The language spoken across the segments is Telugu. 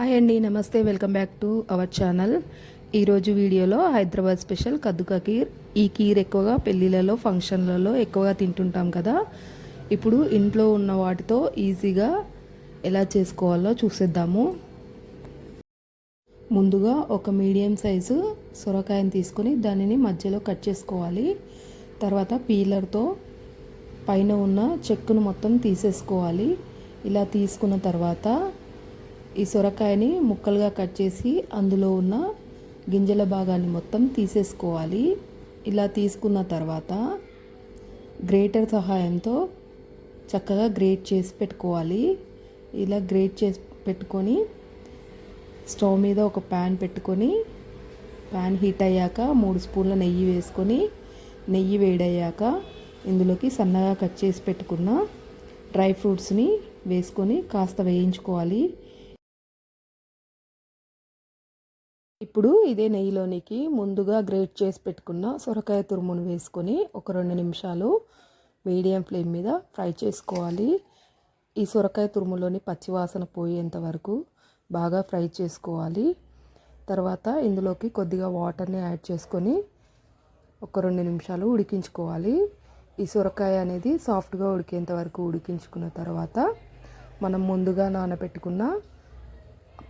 హాయ్ అండి నమస్తే. Welcome back to our channel. ఈరోజు వీడియోలో హైదరాబాద్ స్పెషల్ కద్దుకా కీర్ ఈ కీర్ ఎక్కువగా పెళ్ళిళ్ళలో ఫంక్షన్లలో ఎక్కువగా తింటుంటాం కదా. ఇప్పుడు ఇంట్లో ఉన్న వాటితో ఈజీగా ఎలా చేసుకోవాలో చూసేద్దాము. ముందుగా ఒక మీడియం సైజు సొరకాయని తీసుకొని దానిని మధ్యలో కట్ చేసుకోవాలి. తర్వాత పీలర్తో పైన ఉన్న చెక్కును మొత్తం తీసేసుకోవాలి. ఇలా తీసుకున్న తర్వాత ఈ సొరకాయని ముక్కలుగా కట్ చేసి అందులో ఉన్న గింజల భాగాన్ని మొత్తం తీసేసుకోవాలి. ఇలా తీసుకున్న తర్వాత గ్రేటర్ సహాయంతో చక్కగా గ్రేట్ చేసి పెట్టుకోవాలి. ఇలా గ్రేట్ చేసి పెట్టుకొని స్టవ్ మీద ఒక ప్యాన్ పెట్టుకొని ప్యాన్ హీట్ అయ్యాక మూడు స్పూన్ల నెయ్యి వేసుకొని నెయ్యి వేడయ్యాక ఇందులోకి సన్నగా కట్ చేసి పెట్టుకున్న డ్రై ఫ్రూట్స్ని వేసుకొని కాస్త వేయించుకోవాలి. ఇప్పుడు ఇదే నెయ్యిలోనికి ముందుగా గ్రేట్ చేసి పెట్టుకున్న సొరకాయ తురుమును వేసుకొని ఒక రెండు నిమిషాలు మీడియం ఫ్లేమ్ మీద ఫ్రై చేసుకోవాలి. ఈ సొరకాయ తురుములోని పచ్చివాసన పోయేంత వరకు బాగా ఫ్రై చేసుకోవాలి. తర్వాత ఇందులోకి కొద్దిగా వాటర్ని యాడ్ చేసుకొని ఒక రెండు నిమిషాలు ఉడికించుకోవాలి. ఈ సొరకాయ అనేది సాఫ్ట్గా ఉడికేంత వరకు ఉడికించుకున్న తర్వాత మనం ముందుగా నానబెట్టుకున్న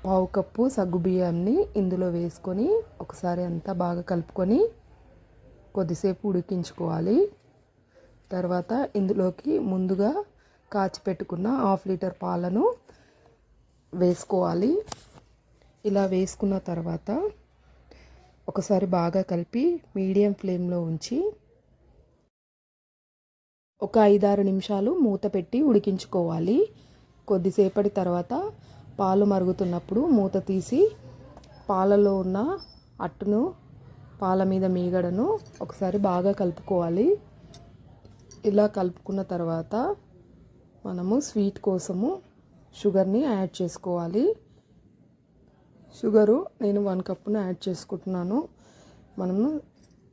పావు కప్పు సగ్గుబియ్యాన్ని ఇందులో వేసుకొని ఒకసారి అంతా బాగా కలుపుకొని కొద్దిసేపు ఉడికించుకోవాలి. తర్వాత ఇందులోకి ముందుగా కాచి పెట్టుకున్న హాఫ్ లీటర్ పాలను వేసుకోవాలి. ఇలా వేసుకున్న తర్వాత ఒకసారి బాగా కలిపి మీడియం ఫ్లేమ్లో ఉంచి ఒక ఐదారు నిమిషాలు మూత పెట్టి ఉడికించుకోవాలి. కొద్దిసేపటి తర్వాత పాలు మరుగుతున్నప్పుడు మూత తీసి పాలలో ఉన్న అట్టును పాల మీద మీగడను ఒకసారి బాగా కలుపుకోవాలి. ఇలా కలుపుకున్న తర్వాత మనము స్వీట్ కోసము షుగర్ని యాడ్ చేసుకోవాలి. షుగరు నేను వన్ కప్పును యాడ్ చేసుకుంటున్నాను. మనము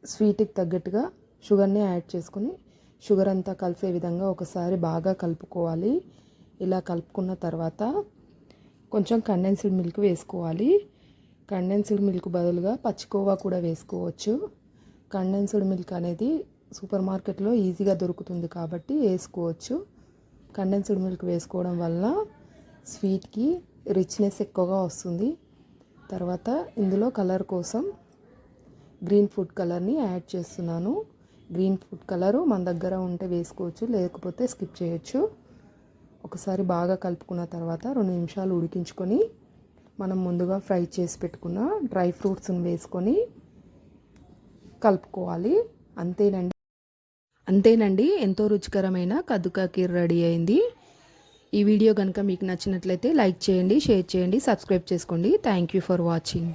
స్వీట్కి తగ్గట్టుగా షుగర్ని యాడ్ చేసుకుని షుగర్ అంతా కలిసే విధంగా ఒకసారి బాగా కలుపుకోవాలి. ఇలా కలుపుకున్న తర్వాత కొంచెం కండెన్స్డ్ మిల్క్ వేసుకోవాలి. కండెన్స్డ్ మిల్క్ బదులుగా పచ్చికోవా కూడా వేసుకోవచ్చు. కండెన్స్డ్ మిల్క్ అనేది సూపర్ మార్కెట్లో ఈజీగా దొరుకుతుంది కాబట్టి వేసుకోవచ్చు. కండెన్స్డ్ మిల్క్ వేసుకోవడం వల్ల స్వీట్కి రిచ్నెస్ ఎక్కువగా వస్తుంది. తర్వాత ఇందులో కలర్ కోసం గ్రీన్ ఫుడ్ కలర్ని యాడ్ చేస్తున్నాను. గ్రీన్ ఫుడ్ కలరు మన దగ్గర ఉంటే వేసుకోవచ్చు లేకపోతే స్కిప్ చేయొచ్చు. ఒకసారి బాగా కలుపుకున్న తర్వాత రెండు నిమిషాలు ఉడికించుకొని మనం ముందుగా ఫ్రై చేసి పెట్టుకున్న డ్రై ఫ్రూట్స్ని వేసుకొని కలుపుకోవాలి. అంతేనండి. అంతేనండి. ఎంతో రుచికరమైన కద్దుకా కీర్ రెడీ అయింది. ఈ వీడియో కనుక మీకు నచ్చినట్లయితే లైక్ చేయండి షేర్ చేయండి సబ్స్క్రైబ్ చేసుకోండి. Thank you for watching